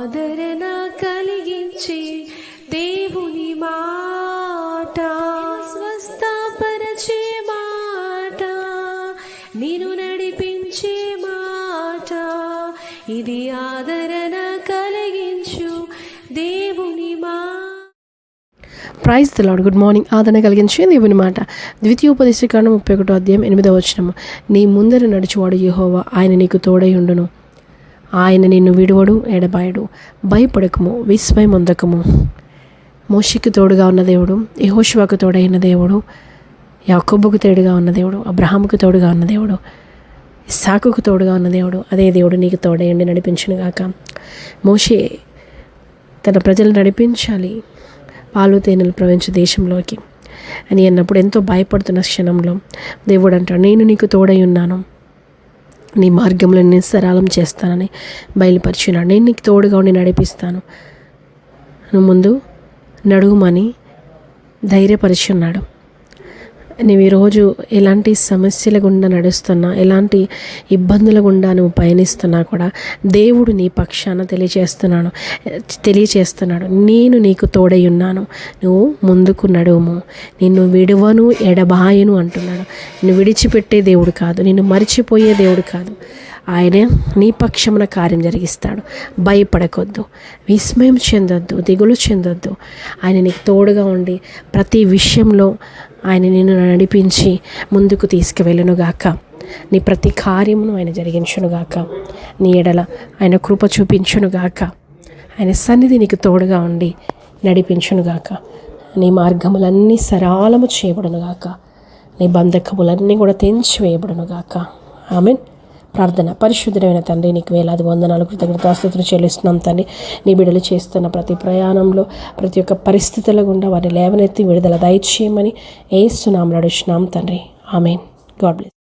ఆదరణ కలిగించే దేవుని మాట. స్వస్థపరచే మాట. నేను నడిపించే మాట. ఇది ఆదరణ కలిగించు దేవుని మా. ప్రైజ్ లాడ్ గుడ్ మార్నింగ్ ఆదరణ కలిగించే దేవుని మాట. ద్వితీయోపదేశకాండం ముప్పై ఒకటో అధ్యాయం ఎనిమిదవ వచనము. నీ ముందర నడుచువాడు యహోవా. ఆయన నీకు తోడై ఉండును. ఆయన నిన్ను విడువడు ఎడబాయడు. భయపడకము విస్మయం మోషికి తోడుగా ఉన్న దేవుడు యహోశివాకు తోడైన దేవుడు యాకొబ్బుకు తోడుగా ఉన్న దేవుడు అబ్రహాముకు తోడుగా ఉన్న దేవుడు సాకుకు తోడుగా ఉన్న దేవుడు అదే దేవుడు నీకు తోడయండి నడిపించిన గాక. మోషే తన ప్రజలు నడిపించాలి. పాలు తేనెలు ప్రవహించే దేశంలోకి. అని అన్నప్పుడు ఎంతో భయపడుతున్న క్షణంలో దేవుడు అంటాడు నేను నీకు తోడై ఉన్నాను. నీ మార్గంలో నేను సరళం చేస్తానని బయలుపరిచినాడు. నేను నీకు తోడుగా ఉండి నడిపిస్తాను. నువ్వు ముందు నడుగుమని ధైర్యపరిచి ఉన్నాడు. నీవు ఈరోజు ఎలాంటి సమస్యల గుండా నడుస్తున్నా ఎలాంటి ఇబ్బందుల గుండా నువ్వు పయనిస్తున్నా కూడా దేవుడు నీ పక్షాన తెలియజేస్తున్నాను తెలియచేస్తున్నాడు. నేను నీకు తోడై ఉన్నాను. నువ్వు ముందుకు నడుము. నిన్ను విడువను ఎడబాయను అంటున్నాడు. నిన్ను విడిచిపెట్టే దేవుడు కాదు. నిన్ను మరిచిపోయే దేవుడు కాదు. ఆయనే నీ పక్షమున కార్యం జరిగిస్తాడు. భయపడకొద్దు. విస్మయం చెందొద్దు. దిగులు చెందొద్దు. ఆయన నీకు తోడుగా ఉండి ప్రతి విషయంలో ఆయన నిన్ను నడిపించి ముందుకు తీసుకువెళ్ళునుగాక. నీ ప్రతి కార్యమును ఆయన జరిగించునుగాక. నీ ఎడల ఆయన కృప చూపించునుగాక. ఆయన సన్నిధి నీకు తోడుగా ఉండి నడిపించునుగాక. నీ మార్గములన్నీ సరళము చేయబడునుగాక. నీ బంధకములన్నీ కూడా తెంచి వేయబడునుగాక మీన్ ప్రార్థన. పరిశుద్ధమైన తండ్రి నీకు వేలాది వందనాలు కృతజ్ఞతాస్తుతులు చెల్లిస్తున్నాం తండ్రి. నీ బిడ్డలు చేస్తున్న ప్రతి ప్రయాణంలో ప్రతి ఒక్క పరిస్థితుల గుండా వారిని లేవనెత్తి విడుదల దయచేయమని ఏస్తున్నాం నడుచున్నాం తండ్రి. ఆమెన్. God bless